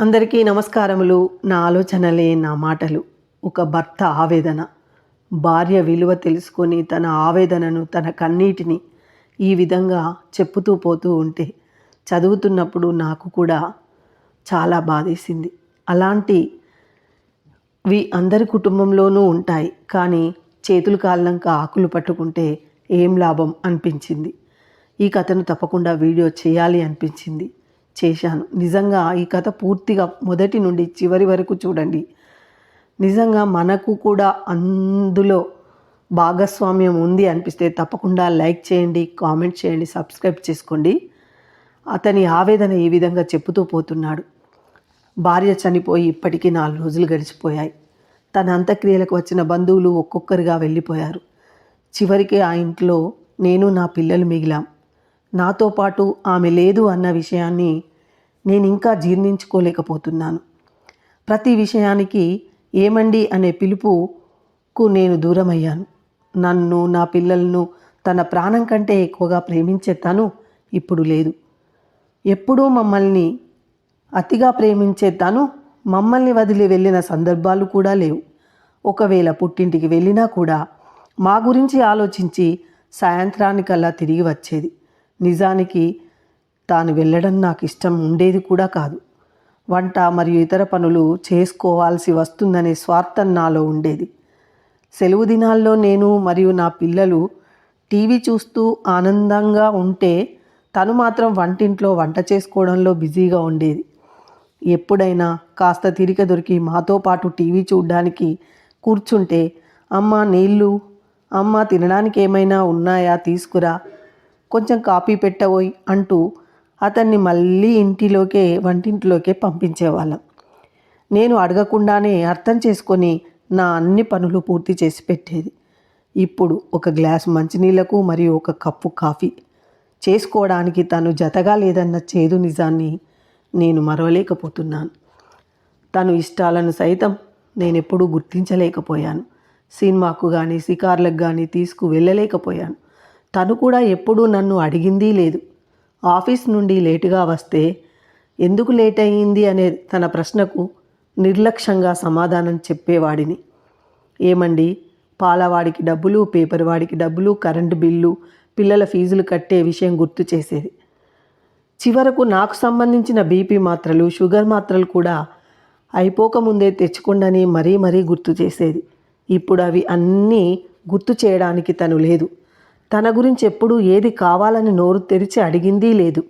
అందరికీ నమస్కారములు. నా ఆలోచనలే నా మాటలు. ఒక భర్త ఆవేదన. భార్య విలువ తెలుసుకొని తన ఆవేదనను తన కన్నీటిని ఈ విధంగా చెప్పుతూ పోతూ ఉంటే చదువుతున్నప్పుడు నాకు కూడా చాలా బాధేసింది. అలాంటి వి అందరి కుటుంబంలోనూ ఉంటాయి. కానీ చేతులు కాలినాక ఆకులు పట్టుకుంటే ఏం లాభం అనిపించింది. ఈ కథను తప్పకుండా వీడియో చేయాలి అనిపించింది. చేశాను. నిజంగా ఈ కథ పూర్తిగా మొదటి నుండి చివరి వరకు చూడండి. నిజంగా మనకు కూడా అందులో భాగస్వామ్యం ఉంది అనిపిస్తే తప్పకుండా లైక్ చేయండి కామెంట్ చేయండి సబ్స్క్రైబ్ చేసుకోండి. అతని ఆవేదన ఈ విధంగా చెప్పుతూ పోతున్నాడు. భార్య చనిపోయి ఇప్పటికీ నాలుగు రోజులు గడిచిపోయాయి. తన అంత్యక్రియలకు వచ్చిన బంధువులు ఒక్కొక్కరిగా వెళ్ళిపోయారు. చివరికి ఆ ఇంట్లో నేను నా పిల్లలు మిగిలాం. నాతో పాటు ఆమె లేదు అన్న విషయాన్ని నేను ఇంకా జీర్ణించుకోలేకపోతున్నాను. ప్రతి విషయానికి ఏమండి అనే పిలుపుకు నేను దూరమయ్యాను. నన్ను నా పిల్లలను తన ప్రాణం కంటే ఎక్కువగా ప్రేమించే తను ఇప్పుడు లేదు. ఎప్పుడూ మమ్మల్ని అతిగా ప్రేమించే తను మమ్మల్ని వదిలి వెళ్ళిన సందర్భాలు కూడా లేవు. ఒకవేళ పుట్టింటికి వెళ్ళినా కూడా మా గురించి ఆలోచించి సాయంత్రానికల్లా తిరిగి వచ్చేది. నిజానికి తాను వెళ్ళడం నాకు ఇష్టం ఉండేది కూడా కాదు. వంట మరియు ఇతర పనులు చేసుకోవాల్సి వస్తుందనే స్వార్థం నాలో ఉండేది. సెలవు దినాల్లో నేను మరియు నా పిల్లలు టీవీ చూస్తూ ఆనందంగా ఉంటే తను మాత్రం వంటింట్లో వంట చేసుకోవడంలో బిజీగా ఉండేది. ఎప్పుడైనా కాస్త తీరిక దొరికి మాతో పాటు టీవీ చూడ్డానికి కూర్చుంటే అమ్మ నీళ్ళు అమ్మ తినడానికి ఏమైనా ఉన్నాయా? తీసుకురా. కొంచెం కాపీ పెట్టబోయి అంటూ అతన్ని మళ్ళీ ఇంటిలోకే వంటింటిలోకే పంపించేవాళ్ళం. నేను అడగకుండానే అర్థం చేసుకొని నా అన్ని పనులు పూర్తి చేసి పెట్టేది. ఇప్పుడు ఒక గ్లాస్ మంచినీళ్ళకు మరియు ఒక కప్పు కాఫీ. చేసుకోవడానికి తను జతగా లేదన్న చేదు నిజాన్ని నేను మరవలేకపోతున్నాను. తను ఇష్టాలను సైతం నేను ఎప్పుడూ గుర్తించలేకపోయాను. సినిమాకు కానీ షికార్లకు కానీ తీసుకు వెళ్ళలేకపోయాను తను కూడా ఎప్పుడూ నన్ను అడిగింది లేదు. ఆఫీస్ నుండి లేటుగా వస్తే ఎందుకు లేట్ అయ్యింది అనే తన ప్రశ్నకు నిర్లక్ష్యంగా సమాధానం చెప్పేవాడిని. ఏమండి? పాలవాడికి డబ్బులు పేపర్ వాడికి డబ్బులు కరెంటు బిల్లు పిల్లల ఫీజులు కట్టే విషయం గుర్తు చేసేది. చివరకు నాకు సంబంధించిన బీపీ మాత్రలు షుగర్ మాత్రలు కూడా అయిపోకముందే తెచ్చుకుండని మరీ మరీ గుర్తు చేసేది. ఇప్పుడు అవి అన్నీ గుర్తు చేయడానికి తను లేదు. తన గురించి ఎప్పుడూ ఏది కావాలని నోరు తెరిచి అడిగిందీ లేదు.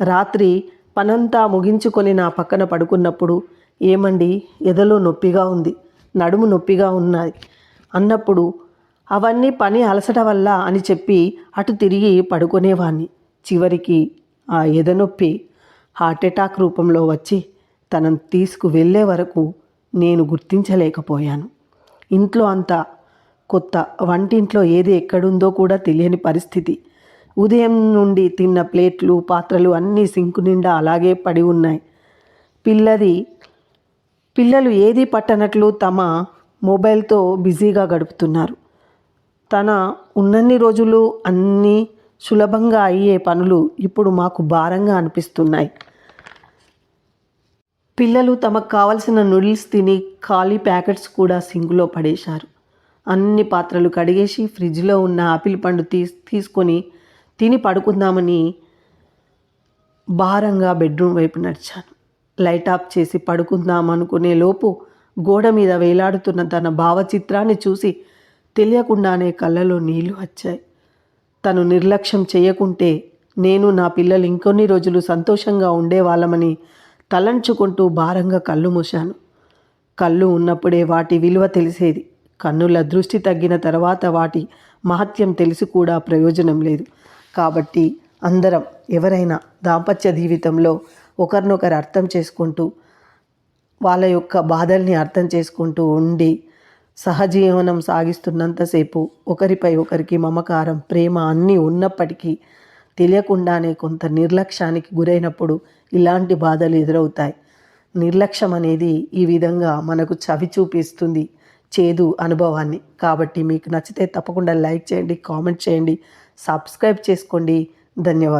రాత్రి పనంతా ముగించుకొని నా పక్కన పడుకున్నప్పుడు ఏమండి ఎదలో నొప్పిగా ఉంది నడుము నొప్పిగా ఉన్నాయి అన్నప్పుడు అవన్నీ పని అలసట వల్ల అని చెప్పి అటు తిరిగి పడుకునేవాణ్ణి. చివరికి ఆ ఎదనొప్పి హార్ట్ అటాక్ రూపంలో వచ్చి తనను తీసుకు వెళ్ళే వరకు నేను గుర్తించలేకపోయాను. ఇంట్లో అంతా కొత్త వంటింట్లో ఏది ఎక్కడుందో కూడా తెలియని పరిస్థితి. ఉదయం నుండి తిన్న ప్లేట్లు పాత్రలు అన్నీ సింకు నిండా అలాగే పడి ఉన్నాయి. పిల్లది పిల్లలు ఏది పట్టనట్లు తమ మొబైల్తో బిజీగా గడుపుతున్నారు. తన ఉన్నన్ని రోజులు అన్నీ సులభంగా అయ్యే పనులు ఇప్పుడు మాకు భారంగా అనిపిస్తున్నాయి. పిల్లలు తమకు కావలసిన నూడిల్స్ తిని ఖాళీ ప్యాకెట్స్ కూడా సింకులో పడేశారు. అన్ని పాత్రలు కడిగేసి ఫ్రిడ్జ్లో ఉన్న ఆపిల్ పండు తీ తీసుకొని తిని పడుకుందామని భారంగా బెడ్రూమ్ వైపు నడిచాను. లైట్ ఆఫ్ చేసి పడుకుందాం అనుకునే లోపు గోడ మీద వేలాడుతున్న తన భావచిత్రాన్ని చూసి తెలియకుండానే కళ్ళలో నీళ్ళు వచ్చాయి. తను నిర్లక్ష్యం చేయకుంటే నేను నా పిల్లలు ఇంకొన్ని రోజులు సంతోషంగా ఉండేవాళ్ళమని తలంచుకుంటూ భారంగా కళ్ళు మూశాను. కళ్ళు ఉన్నప్పుడే వాటి విలువ తెలిసేది. కన్నుల దృష్టి తగ్గిన తర్వాత వాటి మహత్యం తెలిసి కూడా ప్రయోజనం లేదు. కాబట్టి అందరం ఎవరైనా దాంపత్య జీవితంలో ఒకరినొకరు అర్థం చేసుకుంటూ వాళ్ళ యొక్క బాధల్ని అర్థం చేసుకుంటూ ఉండి సహజీవనం సాగిస్తున్నంతసేపు ఒకరిపై ఒకరికి మమకారం ప్రేమ అన్నీ ఉన్నప్పటికీ తెలియకుండానే కొంత నిర్లక్ష్యానికి గురైనప్పుడు ఇలాంటి బాధలు ఎదురవుతాయి. నిర్లక్ష్యం అనేది ఈ విధంగా మనకు చవి చూపిస్తుంది చేదు అనుభవాన్ని. కాబట్టి మీకు నచ్చితే తప్పకుండా లైక్ చేయండి కామెంట్ చేయండి సబ్స్క్రైబ్ చేసుకోండి. ధన్యవాదాలు.